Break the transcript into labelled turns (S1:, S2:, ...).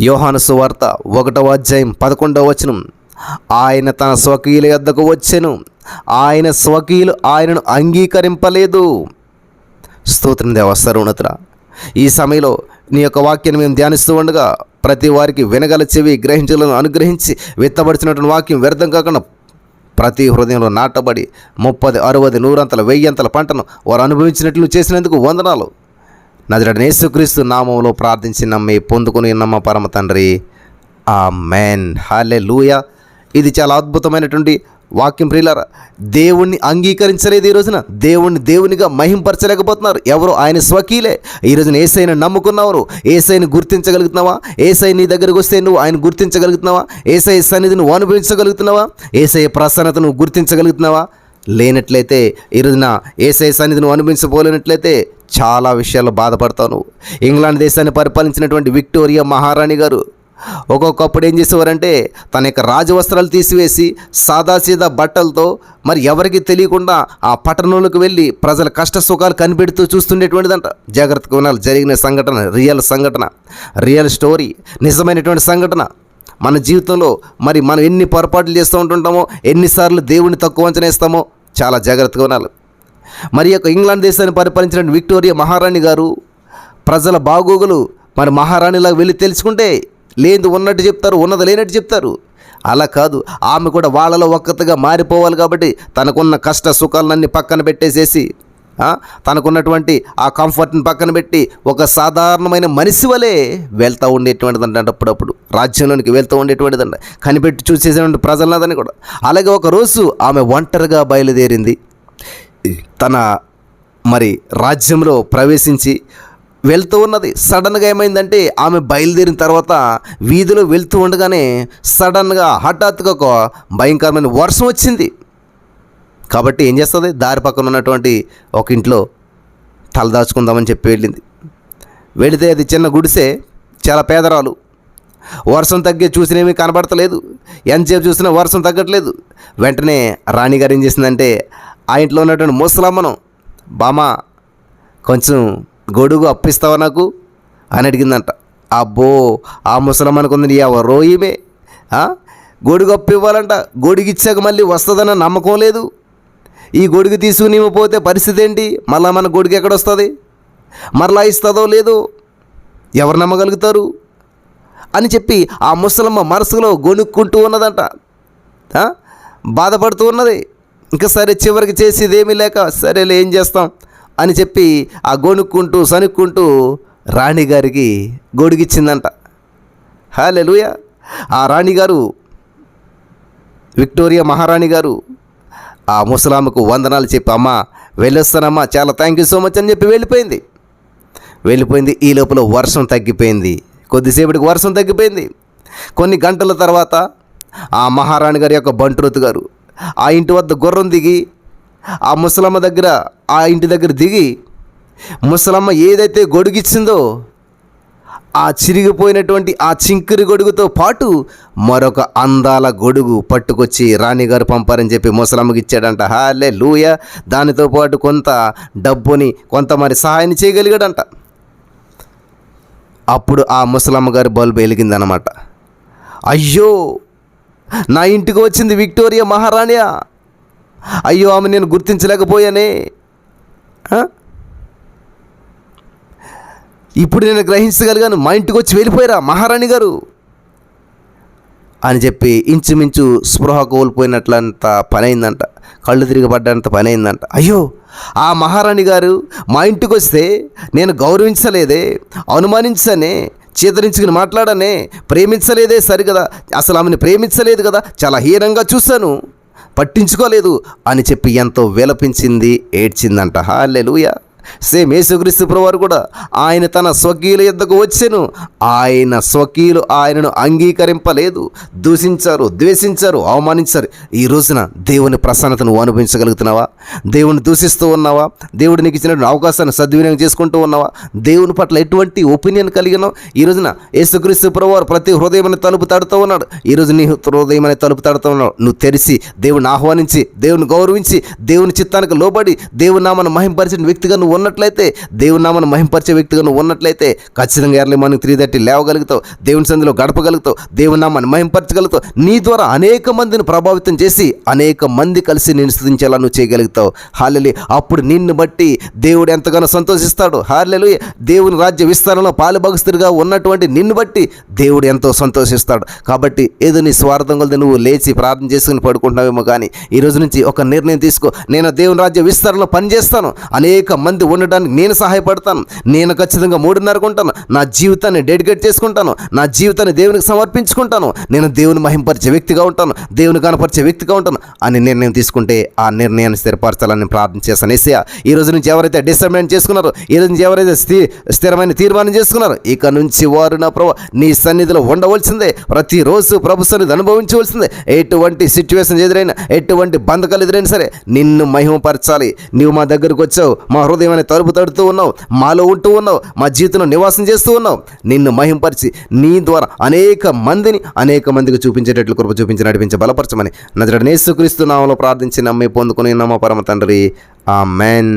S1: యోహాను సువార్త ఒకటవ అధ్యాయం పదకొండవ వచనం. ఆయన తన స్వకీయుల యొద్దకు వచ్చెను. ఆయన స్వకీయులు ఆయనను అంగీకరింపలేదు. స్తోత్రం దేవ సర్వోన్నతుడ. ఈ సమయంలో నీ యొక్క వాక్యాన్ని మేము ధ్యానిస్తూ ఉండగా ప్రతి వారికి వినగల చెవి గ్రహించలను అనుగ్రహించి విత్తబడిచినటువంటి వాక్యం వ్యర్థం కాకుండా ప్రతి హృదయంలో నాటబడి ముప్పది అరవది నూరంతల వెయ్యంతల పంటను వారు అనుభవించినట్లు చేసినందుకు వందనాలు. నజరడని యేసుక్రీస్తు నామంలో ప్రార్థించి నమ్మి పొందుకుని నమ్మ పరమ తండ్రి? ఆ మ్యాన్ హాలే ఇది చాలా అద్భుతమైనటువంటి వాక్యం ప్రియులారా. దేవుణ్ణి అంగీకరించలేదు ఈ రోజున. దేవుణ్ణి దేవునిగా మహింపరచలేకపోతున్నారు. ఎవరు ఆయన స్వకీలే. ఈ రోజున ఏసైని నమ్ముకున్నవారు. ఏసైని గుర్తించగలుగుతున్నావా? ఏసై నీ దగ్గరకు వస్తే నువ్వు ఆయన గుర్తించగలుగుతున్నావా? ఏసై సన్నిధిని అనుభవించగలుగుతున్నావా? ఏసై ప్రసన్నతను గుర్తించగలుగుతున్నావా? లేనట్లయితే ఈ రోజున ఏసై సన్నిధిని అనుభవించబోలేనట్లయితే చాలా విషయాలు బాధపడతావు నువ్వు. ఇంగ్లాండ్ దేశాన్ని పరిపాలించినటువంటి విక్టోరియా మహారాణి గారు ఒక్కొక్కప్పుడు ఏం చేసేవారంటే తన యొక్క రాజవస్త్రాలు తీసివేసి సాదాసీదా బట్టలతో మరి ఎవరికి తెలియకుండా ఆ పట్టణంలోకి వెళ్ళి ప్రజల కష్ట సుఖాలు కనిపెడుతూ చూస్తుండేటువంటిదంట. జాగ్రత్తగా వినాలి జరిగిన సంఘటన రియల్ సంఘటన రియల్ స్టోరీ నిజమైనటువంటి సంఘటన. మన జీవితంలో మరి మనం ఎన్ని పొరపాట్లు చేస్తూ ఉంటుంటామో ఎన్నిసార్లు దేవుని తక్కువ అంచనేస్తామో చాలా జాగ్రత్తగా ఉండాలి మరి యొక్క ఇంగ్లాండ్ దేశాన్ని పరిపాలించిన విక్టోరియా మహారాణి గారు ప్రజల బాగోగులు మరి మహారాణిలాగా వెళ్ళి తెలుసుకుంటే లేదు ఉన్నట్టు చెప్తారు ఉన్నది లేనట్టు చెప్తారు. అలా కాదు ఆమె కూడా వాళ్ళలో ఒక్కతిగా మారిపోవాలి కాబట్టి తనకున్న కష్ట సుఖాలన్నీ పక్కన పెట్టేసేసి తనకున్నటువంటి ఆ కంఫర్ట్ని పక్కన పెట్టి ఒక సాధారణమైన మనిషి వలె వెళ్తూ ఉండేటువంటిదంట అప్పుడప్పుడు. రాజ్యంలోనికి వెళ్తూ ఉండేటువంటిదంట. కనిపెట్టి చూసేటువంటి ప్రజలనదని కూడా. అలాగే ఒక రోజు ఆమె ఒంటరిగా బయలుదేరింది. తన మరి రాజ్యంలో ప్రవేశించి వెళ్తూ ఉన్నది. సడన్గా ఏమైందంటే ఆమె బయలుదేరిన తర్వాత వీధిలో వెళ్తూ ఉండగానే సడన్గా హఠాత్తుగా ఒక భయంకరమైన వర్షం వచ్చింది. కాబట్టి ఏం చేస్తుంది? దారి పక్కన ఉన్నటువంటి ఒక ఇంట్లో తలదాచుకుందామని చెప్పి వెళ్ళింది. వెళితే అది చిన్న గుడిసే చాలా పేదరాలు. వర్షం తగ్గే చూసినేమీ కనబడతలేదు. ఎంతసేపు చూసినా వర్షం తగ్గట్లేదు. వెంటనే రాణిగారు ఏం చేసిందంటే ఆ ఇంట్లో ఉన్నటువంటి ముసలమ్మను బామా కొంచెం గొడుగు అప్పిస్తావా నాకు? అని అడిగిందంట. అబ్బో ఆ ముసలమ్మనకు ఉంది ఎవరో ఈమె గొడుగు అప్పు ఇవ్వాలంట గొడుగు ఇచ్చాక మళ్ళీ వస్తుందన్న నమ్మకం లేదు. ఈ గొడుగు తీసుకుని పోతే పరిస్థితి ఏంటి? మళ్ళా మన గొడుగు ఎక్కడొస్తుంది? మరలా ఇస్తుందో లేదో ఎవరు నమ్మగలుగుతారు? అని చెప్పి ఆ ముసలమ్మ మనసులో గొనుక్కుంటూ ఉన్నదంట. బాధపడుతూ ఉన్నది. ఇంకా సరే చివరికి చేసేది ఏమీ లేక సరేలే ఏం చేస్తాం అని చెప్పి ఆ గొనుక్కుంటూ సనుక్కుంటూ రాణిగారికి గొడుగిచ్చిందంట. హాలెలుయ ఆ రాణిగారు విక్టోరియా మహారాణి గారు ఆ ముసలామకు వందనాలు చెప్పి అమ్మా వెళ్ళొస్తానమ్మా చాలా థ్యాంక్ యూ సో మచ్ అని చెప్పి వెళ్ళిపోయింది. వెళ్ళిపోయింది. ఈ లోపల వర్షం తగ్గిపోయింది. కొద్దిసేపటికి వర్షం తగ్గిపోయింది. కొన్ని గంటల తర్వాత ఆ మహారాణి గారి యొక్క బంట్రోతు గారు ఆ ఇంటి వద్ద గుర్రం దిగి ఆ ముసలమ్మ దగ్గర ఆ ఇంటి దగ్గర దిగి ముసలమ్మ ఏదైతే గొడుగిచ్చిందో ఆ చిరిగిపోయినటువంటి ఆ చింకిరి గొడుగుతో పాటు మరొక అందాల గొడుగు పట్టుకొచ్చి రాణిగారు పంపారని చెప్పి ముసలమ్మకి ఇచ్చాడంట. హాలే లూయ దానితో పాటు కొంత డబ్బుని కొంత మరి సహాయం చేయగలిగాడంట. అప్పుడు ఆ ముసలమ్మ గారి బల్బు వెలిగిందనమాట అయ్యో! నా ఇంటికి వచ్చింది విక్టోరియా మహారాణియా. అయ్యో ఆమె నేను గుర్తించలేకపోయానే. ఇప్పుడు నేను గ్రహించగలిగాను మా ఇంటికి వచ్చి వెళ్ళిపోయారా మహారాణి గారు. అని చెప్పి ఇంచుమించు స్పృహ కోల్పోయినట్లంత పని అయిందంట కళ్ళు తిరిగిపడ్డంత పని అయిందంట అయ్యో ఆ మహారాణి గారు మా ఇంటికి వస్తే నేను గౌరవించలేదే అనుమానించనే చేతరించుకుని మాట్లాడనే ప్రేమించలేదే సరిగదా. అసలు ఆమెను ప్రేమించలేదు కదా. చాలా హీనంగా చూశాను. పట్టించుకోలేదు అని చెప్పి ఎంతో విలపించింది ఏడ్చిందంట. హాలెలుయా సేమ్ యేసుక్రీస్తు ప్రభువారు కూడా ఆయన తన స్వకీయుల యొద్దకు వచ్చెను. ఆయన స్వకీయులు ఆయనను అంగీకరింపలేదు. దూషించారు ద్వేషించారు అవమానించారు. ఈ రోజున దేవుని ప్రసన్నతను నువ్వు అనుభవించగలుగుతున్నావా? దేవుని దూషిస్తూ ఉన్నావా? దేవుడు నీకు ఇచ్చినటువంటి అవకాశాన్ని సద్వినియోగం చేసుకుంటూ ఉన్నావా? దేవుని పట్ల ఎటువంటి ఒపీనియన్ కలిగినావు ఈ రోజున యేసుక్రీస్తు ప్రభువారు ప్రతి హృదయమని తలుపు తడుతూ ఉన్నాడు. ఈ రోజు నీ హృదయమని తలుపు తడుతూ ఉన్నాడు. నువ్వు తెరిచి దేవుని ఆహ్వానించి దేవుని గౌరవించి దేవుని చిత్తానికి లోబడి దేవుని నామను మహింపరిచిన వ్యక్తిగా నువ్వు నువ్వు ఉన్నట్లయితే దేవుని నామను మహింపరిచే వ్యక్తిగా నువ్వు ఉన్నట్లయితే ఖచ్చితంగా ఎర్లీ మార్నింగ్ త్రీ థర్టీ లేవగలుగుతావు. దేవుని సంధిలో గడపగలుగుతావు. దేవుని నామాన్ని మహింపరచగలుగుతావు. నీ ద్వారా అనేక మందిని ప్రభావితం చేసి అనేక మంది కలిసి నేను స్థుతించేలా నువ్వు చేయగలుగుతావు. హాలెలి అప్పుడు నిన్ను బట్టి దేవుడు ఎంతగానో సంతోషిస్తాడు. హాలెలు దేవుని రాజ్య విస్తరణలో పాలుభగస్తుడిగా ఉన్నటువంటి నిన్ను బట్టి దేవుడు ఎంతో సంతోషిస్తాడు. కాబట్టి ఏదో నీ స్వార్థం కొలది నువ్వు లేచి ప్రార్థన చేసుకుని పడుకుంటున్నావేమో కానీ ఈ రోజు నుంచి ఒక నిర్ణయం తీసుకో. నేను దేవుని రాజ్య విస్తరణలో పనిచేస్తాను. అనేక మంది ఉండడానికి నేను సహాయపడతాను. నేను ఖచ్చితంగా మూడున్నరకు ఉంటాను. నా జీవితాన్ని డెడికేట్ చేసుకుంటాను. నా జీవితాన్ని దేవునికి సమర్పించుకుంటాను. నేను దేవుని మహింపరిచే వ్యక్తిగా ఉంటాను. దేవుని కనపరిచే వ్యక్తిగా ఉంటాను అని నిర్ణయం తీసుకుంటే ఆ నిర్ణయాన్ని స్థిరపరచాలని ప్రార్థన చేస్తాను ఏసయ్య ఈ రోజు నుంచి ఎవరైతే డిసైడ్మెంట్ చేసుకున్నారో ఈ రోజు నుంచి ఎవరైతే స్థి స్థిరమైన తీర్మానం చేసుకున్నారో ఇక నుంచి వారు నా ప్రభు నీ సన్నిధిలో ఉండవలసిందే. ప్రతిరోజు ప్రభు సన్నిధి అనుభవించవలసిందే. ఎటువంటి సిచ్యువేషన్ ఎదురైనా ఎటువంటి బంధకాలు ఎదురైనా సరే నిన్ను మహిమపరచాలి. నీవు మా దగ్గరకు వచ్చావు. మా హృదయం అనే తలుపు తడుతూ ఉన్నావు. మాలో ఉంటూ ఉన్నావు. మా జీవితంలో నివాసం చేస్తూ ఉన్నావు. నిన్ను మహింపరిచి నీ ద్వారా అనేక మందిని అనేక మందికి చూపించేటట్లు కృప చూపించి నడిపించి బలపరచమని నజరడనేసుక్రీస్తు నామలో ప్రార్థించి నమ్మి పొందుకుని నమ్మ పరమ తండ్రి. ఆ మెన్